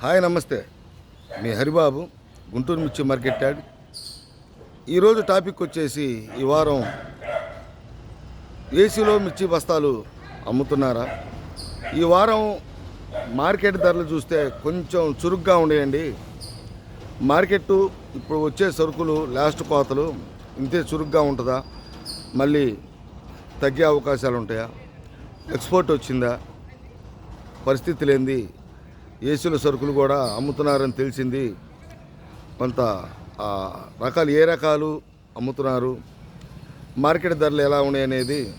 Hi నమస్తే. మీ హరిబాబు గుంటూరు మిర్చి market add. ఈరోజు టాపిక్ వచ్చేసి ఈ వారం ఏసీలో మిర్చి బస్తాలు అమ్ముతున్నారా? ఈ వారం మార్కెట్ ధరలు చూస్తే కొంచెం చురుగ్గా ఉండేయండి. మార్కెట్ ఇప్పుడు వచ్చే సరుకులు లాస్ట్ కోతలు ఇంతే చురుగ్గా ఉంటుందా? మళ్ళీ తగ్గే అవకాశాలు ఉంటాయా? ఎక్స్పోర్ట్ వచ్చిందా? పరిస్థితులు ఏంది ఏసీల సరుకులు కూడా అమ్ముతున్నారని తెలిసింది. కొంత రకాలు ఏ రకాలు అమ్ముతున్నారు? మార్కెట్ ధరలు ఎలా ఉన్నాయి అనేది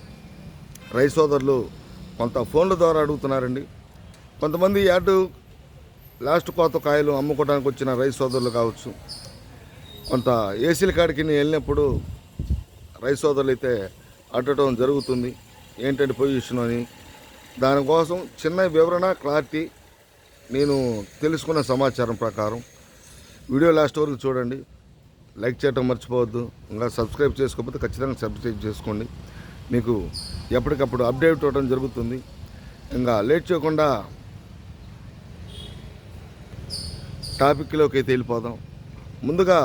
రైస్ సోదరులు కొంత ఫోన్ల ద్వారా అడుగుతున్నారండి. కొంతమంది యాడ్ లాస్ట్ కోత కాయలు అమ్ముకోవడానికి వచ్చిన రైస్ సోదరులు కావచ్చు. కొంత ఏసీల కాడికి నేను వెళ్ళినప్పుడు రైస్ సోదరులు అయితే అడటం జరుగుతుంది. ఏంటంటే పొజిషన్ అని. దానికోసం చిన్న వివరణ క్లారిటీ నేను తెలుసుకున్న సమాచారం ప్రకారం వీడియో లాస్ట్ వరకు చూడండి. లైక్ చేయటం మర్చిపోవద్దు. ఇంకా సబ్స్క్రైబ్ చేసుకోకపోతే ఖచ్చితంగా సబ్స్క్రైబ్ చేసుకోండి. మీకు ఎప్పటికప్పుడు అప్డేట్ అవ్వడం జరుగుతుంది. ఇంకా లేట్ చేయకుండా టాపిక్లోకి అయితే వెళ్ళిపోదాం. ముందుగా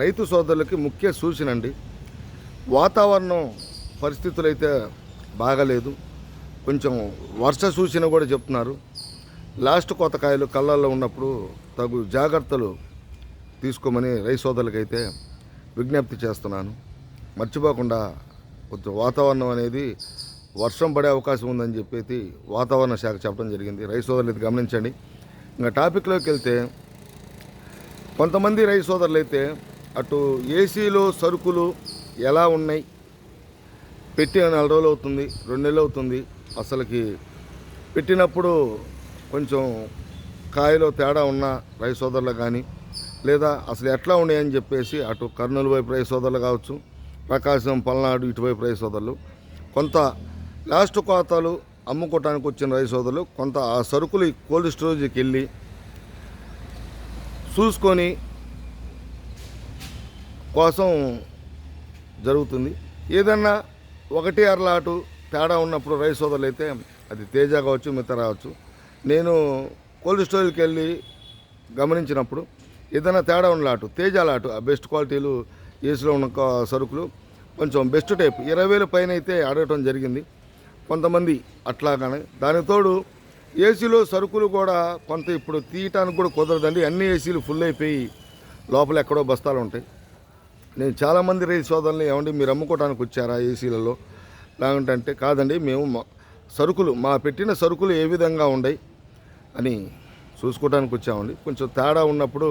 రైతు సోదరులకి ముఖ్య సూచన అండి. వాతావరణం పరిస్థితులు అయితే బాగలేదు. కొంచెం వర్ష సూచన కూడా చెప్తున్నారు. లాస్ట్ కోతకాయలు కళ్ళల్లో ఉన్నప్పుడు తగు జాగ్రత్తలు తీసుకోమని రై సోదరులకైతే విజ్ఞప్తి చేస్తున్నాను. మర్చిపోకుండా కొంచెం వాతావరణం అనేది వర్షం పడే అవకాశం ఉందని చెప్పేసి వాతావరణ శాఖ చెప్పడం జరిగింది. రై సోదరులు ఇది గమనించండి. ఇంకా టాపిక్లోకి వెళ్తే కొంతమంది రైతు సోదరులు అయితే అటు ఏసీలో సరుకులు ఎలా ఉన్నాయి? పెట్టి నెల రోజులు అవుతుంది రెండు నెలలు అవుతుంది. అసలుకి పెట్టినప్పుడు కొంచెం కాయలో తేడా ఉన్న రైతు సోదరులు కానీ లేదా అసలు ఎట్లా ఉన్నాయని చెప్పేసి అటు కర్నూలు వైపు రైతు సోదరులు కావచ్చు ప్రకాశం పల్నాడు ఇటువైపు రైతు సోదరులు. కొంత లాస్ట్ కోతలు అమ్ముకోవటానికి వచ్చిన రైతు సోదరులు కొంత ఆ సరుకులు కోల్డ్ స్టోరేజ్కి వెళ్ళి చూసుకొని కోసం జరుగుతుంది. ఏదన్నా ఒకటి అరలాటు తేడా ఉన్నప్పుడు రైతు సోదరులు అయితే అది తేజ కావచ్చు మిగతా రావచ్చు. నేను కోల్డ్ స్టోరేజ్కి వెళ్ళి గమనించినప్పుడు ఏదైనా తేడా ఉన్న లాటు తేజ లాటు ఆ బెస్ట్ క్వాలిటీలు ఏసీలో ఉన్న సరుకులు కొంచెం బెస్ట్ టైప్ ఇరవై వేల పైన అయితే అడగటం జరిగింది. కొంతమంది అట్లాగానే. దానికి తోడు ఏసీలో సరుకులు కూడా కొంత ఇప్పుడు తీయటానికి కూడా కుదరదండి. అన్ని ఏసీలు ఫుల్ అయిపోయి లోపల ఎక్కడో బస్తాలు ఉంటాయి. నేను చాలామంది రైతు సోదరులు ఏమండి మీరు అమ్ముకోవడానికి వచ్చారా ఏసీలలో లేకుంటే కాదండి మేము సరుకులు మా పెట్టిన సరుకులు ఏ విధంగా ఉన్నాయి అని చూసుకోవడానికి వచ్చామండి. కొంచెం తేడా ఉన్నప్పుడు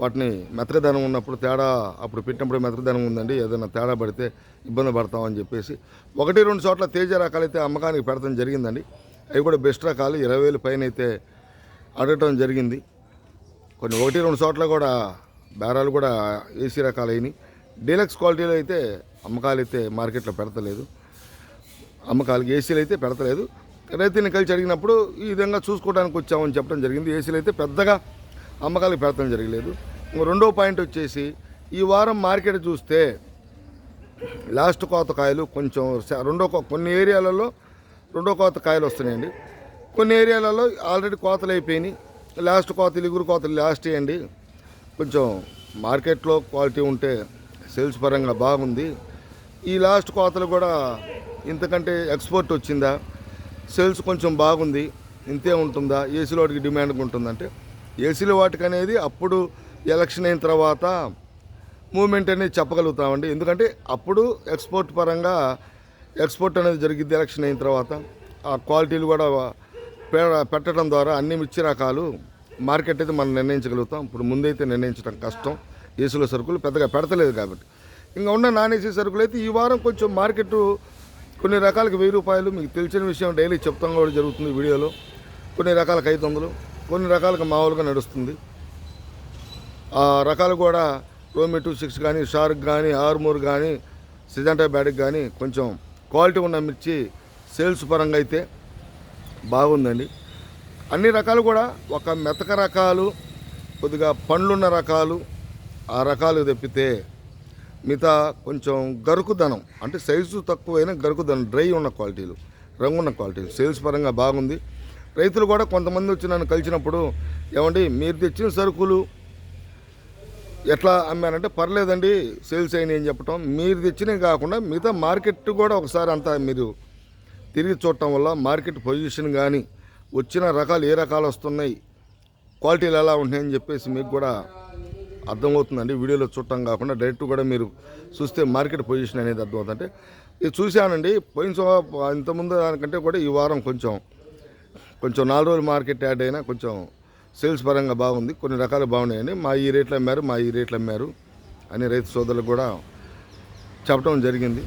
వాటిని మెత్రదనం ఉన్నప్పుడు తేడా అప్పుడు పెట్టినప్పుడు మెత్తదనం ఉందండి. ఏదైనా తేడా పడితే ఇబ్బంది పడతామని చెప్పేసి ఒకటి రెండు చోట్ల తేజ రకాలైతే అమ్మకానికి పెడతాం జరిగిందండి. అవి కూడా బెస్ట్ రకాలు. ఇరవై వేలు పైన అయితే అడగటం జరిగింది. కొన్ని ఒకటి రెండు చోట్ల కూడా బేరాలు కూడా ఏసీ రకాలైనవి డీలక్స్ క్వాలిటీలో అయితే అమ్మకాలు అయితే మార్కెట్లో పెడతలేదు. అమ్మకాలకి ఏసీలు అయితే పెడతలేదు. రైతుని కలిసి అడిగినప్పుడు ఈ విధంగా చూసుకోవడానికి వచ్చామని చెప్పడం జరిగింది. ఏసీలు అయితే పెద్దగా అమ్మకాలకు పెడతాం జరగలేదు. రెండో పాయింట్ వచ్చేసి ఈ వారం మార్కెట్ చూస్తే లాస్ట్ కోత కాయలు కొంచెం రెండో కో- కొన్ని ఏరియాలలో రెండో కోత కాయలు వస్తున్నాయండి. కొన్ని ఏరియాలలో ఆల్రెడీ కోతలు అయిపోయినాయి. లాస్ట్ కోతలు ఇగురు కోతలు లాస్ట్ వేయండి కొంచెం మార్కెట్లో క్వాలిటీ ఉంటే సేల్స్ పరంగా బాగుంది. ఈ లాస్ట్ కోతలు కూడా ఇంతకంటే ఎక్స్పోర్ట్ వచ్చిందా? సేల్స్ కొంచెం బాగుంది ఇంతే ఉంటుందా? ఏసీలో వాటికి డిమాండ్ ఉంటుందంటే ఏసీలో వాటికి అనేది అప్పుడు ఎలక్షన్ అయిన తర్వాత మూమెంట్ అనేది చెప్పగలుగుతామండి. ఎందుకంటే అప్పుడు ఎక్స్పోర్ట్ పరంగా ఎక్స్పోర్ట్ అనేది జరిగింది ఎలక్షన్ అయిన తర్వాత. ఆ క్వాలిటీలు కూడా పెట్టడం ద్వారా అన్ని మిర్చి రకాలు మార్కెట్ అయితే మనం నిర్ణయించగలుగుతాం. ఇప్పుడు ముందైతే నిర్ణయించడం కష్టం. ఏసీలో సరుకులు పెద్దగా పెడతలేదు కాబట్టి. ఇంకా ఉన్న నాన్ ఏసీ సరుకులు అయితే ఈ వారం కొంచెం మార్కెట్ కొన్ని రకాలకు వెయ్యి రూపాయలు మీకు తెలిసిన విషయం డైలీ చెప్తాం కూడా జరుగుతుంది వీడియోలో. కొన్ని రకాలకు ఐదు వందలు కొన్ని రకాలకు మామూలుగా నడుస్తుంది. ఆ రకాలు కూడా రోమి టూ సిక్స్ కానీ షార్క్ కానీ ఆర్మూర్ కానీ సిజంటా బ్యాటిక్ కానీ కొంచెం క్వాలిటీ ఉన్న మిర్చి సేల్స్ పరంగా అయితే బాగుందండి. అన్ని రకాలు కూడా ఒక మెతక రకాలు కొద్దిగా పండ్లున్న రకాలు ఆ రకాలు తెప్పితే మిగతా కొంచెం గరుకుదనం అంటే సైజు తక్కువైన గరుకుదనం డ్రై ఉన్న క్వాలిటీలు రంగున్న క్వాలిటీలు సేల్స్ పరంగా బాగుంది. రైతులు కూడా కొంతమంది వచ్చి నన్ను కలిసినప్పుడు ఏమండి మీరు తెచ్చిన సరుకులు ఎట్లా అమ్మానంటే పర్లేదండి సేల్స్ అయినాయి అని చెప్పటం. మీరు తెచ్చినవి కాకుండా మిగతా మార్కెట్ కూడా ఒకసారి అంతా మీరు తిరిగి చూడటం వల్ల మార్కెట్ పొజిషన్ కానీ వచ్చిన రకాలు ఏ రకాలు వస్తున్నాయి క్వాలిటీలు ఎలా ఉంటాయని చెప్పేసి మీకు కూడా అర్థమవుతుందండి. వీడియోలో చూడటం కాకుండా డైరెక్ట్ కూడా మీరు చూస్తే మార్కెట్ పొజిషన్ అనేది అర్థమవుతుందంటే ఇది చూశానండి. పోయిన ఇంతకుముందు దానికంటే కూడా ఈ వారం కొంచెం కొంచెం నాలుగు రోజులు మార్కెట్ యాడ్ అయినా కొంచెం సేల్స్ పరంగా బాగుంది. కొన్ని రకాలు బాగున్నాయని మా ఈ రేట్లు అమ్మారు మా ఈ రేట్లు అమ్మారు అని రైతు సోదరులకు కూడా చెప్పడం జరిగింది.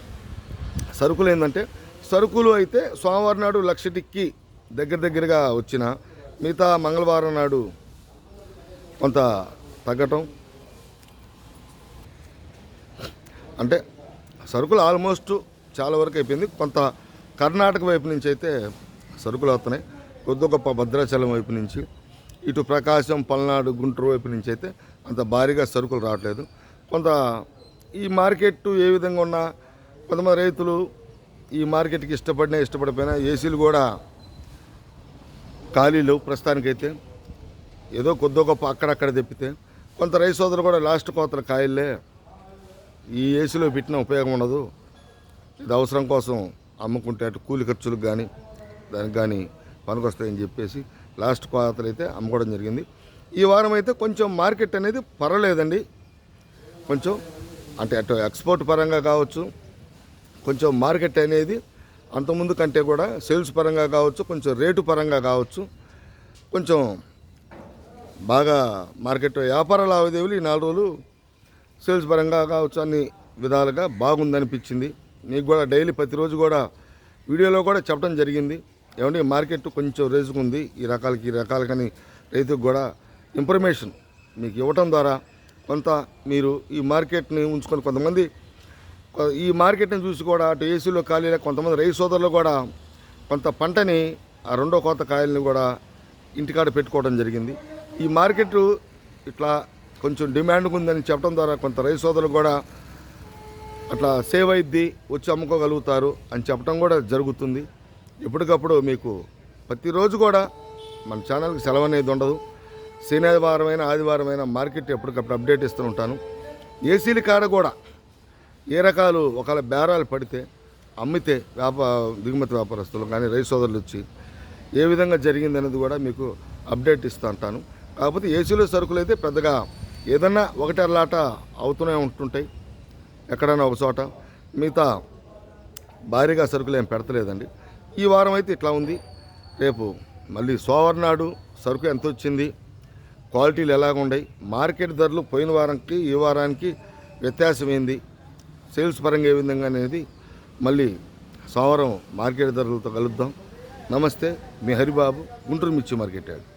సరుకులు ఏంటంటే సరుకులు అయితే సోమవారం నాడు లక్షటికి దగ్గర దగ్గరగా వచ్చిన మిగతా మంగళవారం నాడు కొంత తగ్గటం అంటే సరుకులు ఆల్మోస్ట్ చాలా వరకు అయిపోయింది. కొంత కర్ణాటక వైపు నుంచి అయితే సరుకులు వస్తున్నాయి. కొద్ది గొప్ప భద్రాచలం వైపు నుంచి ఇటు ప్రకాశం పల్నాడు గుంటూరు వైపు నుంచి అయితే అంత భారీగా సరుకులు రావట్లేదు. కొంత ఈ మార్కెట్ ఏ విధంగా ఉన్నా కొంతమంది రైతులు ఈ మార్కెట్కి ఇష్టపడినా ఇష్టపడిపోయినా ఏసీలు కూడా ఖాళీలు ప్రస్తుతానికైతే. ఏదో కొద్దో గొప్ప అక్కడక్కడ తెప్పితే కొంత రైతు సోదరు కూడా లాస్ట్ కోతల కాయలే. ఈ ఏసీలో పెట్టిన ఉపయోగం ఉండదు. ఇది అవసరం కోసం అమ్ముకుంటే అటు కూలి ఖర్చులకు కానీ దానికి కానీ పనికొస్తాయని చెప్పేసి లాస్ట్ కోతలు అయితే అమ్ముకోవడం జరిగింది. ఈ వారం అయితే కొంచెం మార్కెట్ అనేది పర్వాలేదండి. కొంచెం అంటే అటు ఎక్స్పోర్ట్ పరంగా కావచ్చు కొంచెం మార్కెట్ అనేది అంతకుముందు కంటే కూడా సేల్స్ పరంగా కావచ్చు కొంచెం రేటు పరంగా కావచ్చు కొంచెం బాగా మార్కెట్ వ్యాపార లావాదేవీలు ఈ నాలుగు రోజులు సేల్స్ పరంగా కావచ్చు అన్ని విధాలుగా బాగుందనిపించింది. మీకు కూడా డైలీ ప్రతిరోజు కూడా వీడియోలో కూడా చెప్పడం జరిగింది. ఏమంటే మార్కెట్ కొంచెం రేసుకుంది ఈ రకాలకి ఈ రకాలకని రైతుకు కూడా ఇన్ఫర్మేషన్ మీకు ఇవ్వటం ద్వారా కొంత మీరు ఈ మార్కెట్ని ఉంచుకొని కొంతమంది ఈ మార్కెట్ని చూసి కూడా అటు ఏసీలో ఖాళీలో కొంతమంది రైతు సోదరులు కూడా కొంత పంటని ఆ రెండో కోత కాయల్ని కూడా ఇంటికాడ పెట్టుకోవడం జరిగింది. ఈ మార్కెట్ ఇట్లా కొంచెం డిమాండ్ ఉందని చెప్పడం ద్వారా కొంత రైతు సోదరులు కూడా అట్లా సేవ్ అయిద్ది వచ్చి అమ్ముకోగలుగుతారు అని చెప్పడం కూడా జరుగుతుంది. ఎప్పటికప్పుడు మీకు ప్రతిరోజు కూడా మన ఛానల్కి సెలవు అనేది ఉండదు. శనివారమైన ఆదివారమైన మార్కెట్ ఎప్పటికప్పుడు అప్డేట్ ఇస్తూ ఉంటాను. ఏసీల కాడ కూడా ఏ రకాలు ఒకవేళ బేరాలు పడితే అమ్మితే వ్యాపా దిగుమతి వ్యాపారస్తులు కానీ రైతు సోదరులు వచ్చి ఏ విధంగా జరిగిందనేది కూడా మీకు అప్డేట్ ఇస్తూ ఉంటాను. కాకపోతే ఏసీలో సరుకులు అయితే పెద్దగా ఏదన్నా ఒకటి అల్లాట అవుతూనే ఉంటుంటాయి. ఎక్కడైనా ఒక చోట. మిగతా భారీగా సరుకులు ఏం పెడతలేదండి. ఈ వారం అయితే ఇట్లా ఉంది. రేపు మళ్ళీ సోమవారం నాడు సరుకు ఎంత వచ్చింది క్వాలిటీలు ఎలాగ ఉన్నాయి మార్కెట్ ధరలు పోయిన వారానికి ఈ వారానికి వ్యత్యాసం ఏంది సేల్స్ పరంగా ఏ విధంగా అనేది మళ్ళీ సోమవారం మార్కెట్ ధరలతో కలుద్దాం. నమస్తే మీ హరిబాబు గుంటూరు మిర్చి మార్కెట్ యార్డ్